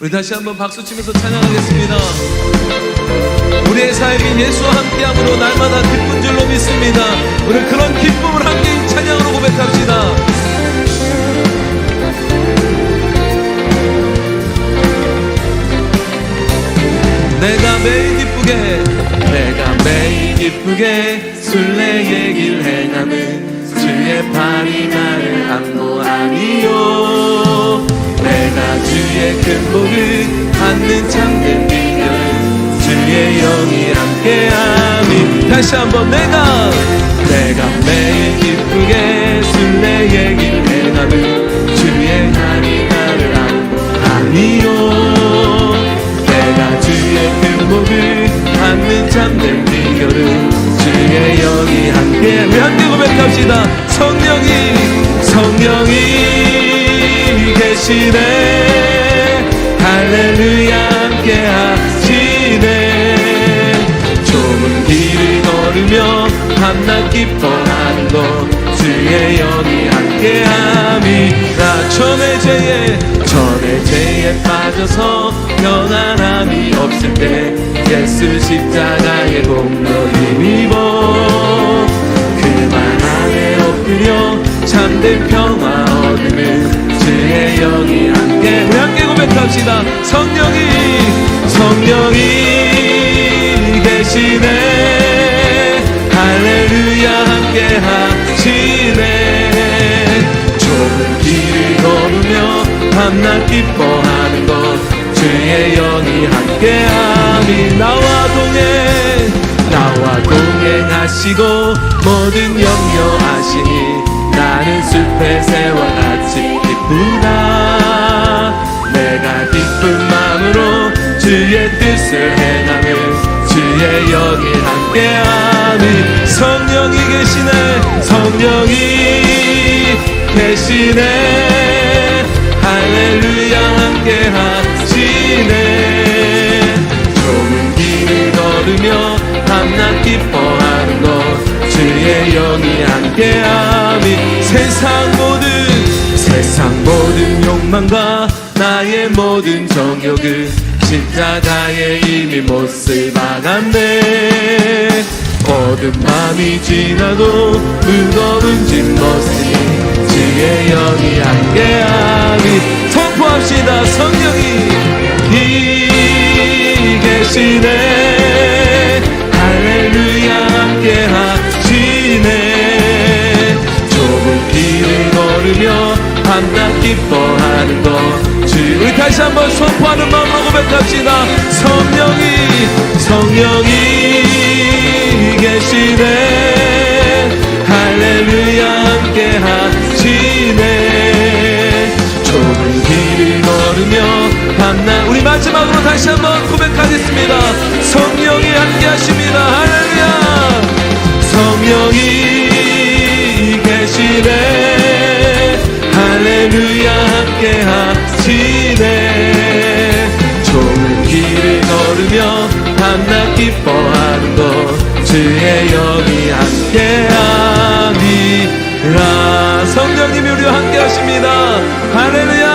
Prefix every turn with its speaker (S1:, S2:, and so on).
S1: 우리 다시 한번 박수 치면서 찬양하겠습니다. 우리의 삶이 예수와 함께함으로 날마다 기쁜 줄로 믿습니다. 우리 그런 기쁨을 함께 이 찬양으로 고백합시다. 내가 매일 기쁘게 내가 매일 기쁘게 순례의 길 행함은 주의 팔이 나를 안보 주의 큰 복을 받는 참된 비결은 주의 영이 함께함이. 다시 한번 내가 내가 매일 기쁘게 순례의 길 행함은 주의 팔이 나를 안보하니요. 내가 주의 큰 복을 받는 참된 비결은 주의 영이 함께 우리 함께 고백합시다. 성령이 성령이 계시네 할렐루야 함께 하시네 좁은 길을 걸으며 밤낮 기뻐하는 것 주의 영이 함께함이 나 전의 죄에 전의 죄에 빠져서 편안함이 없을 때 예수 십자가의 공로 힘입어 그만 안에 엎드려 참된 평화 함께 고백합시다. 성령이 성령이 계시네. 할렐루야 함께 하시네. 좁은 길을 걸으며 밤낮 기뻐하는 것 주의 영이 함께 함이 나와 동행 나와 동행하시고 모든 염려하시니 나는 숲의 새와 같이 기쁘다 영이 함께함이 성령이 계시네 성령이 계시네. 할렐루야 함께 하시네. 좁은 길을 걸으며 밤낮 기뻐하는 것 주의 영이 함께함이 세상 모든 세상 모든 욕망과 나의 모든 정욕을 십자가에 이미 못을 박았네 어두운 밤이 지나도 무거운 짐 벗으니 주의 영이 함께하니 선포합시다 성령이. 이 계시네 할렐루야 함께 하시네. 좁은 길을 걸으며 밤낮 기뻐하는 것 다시 한번 선포하는 마음으로 고백합시다. 성령이, 성령이 계시네. 할렐루야 함께 하시네. 좁은 길을 걸으며 밤낮. 우리 마지막으로 다시 한번 고백하겠습니다. 성령이 함께 하십니다. 할렐루야. 성령이 성령이 함께함이라. 성령님이 우리와 함께하십니다. 할렐루야.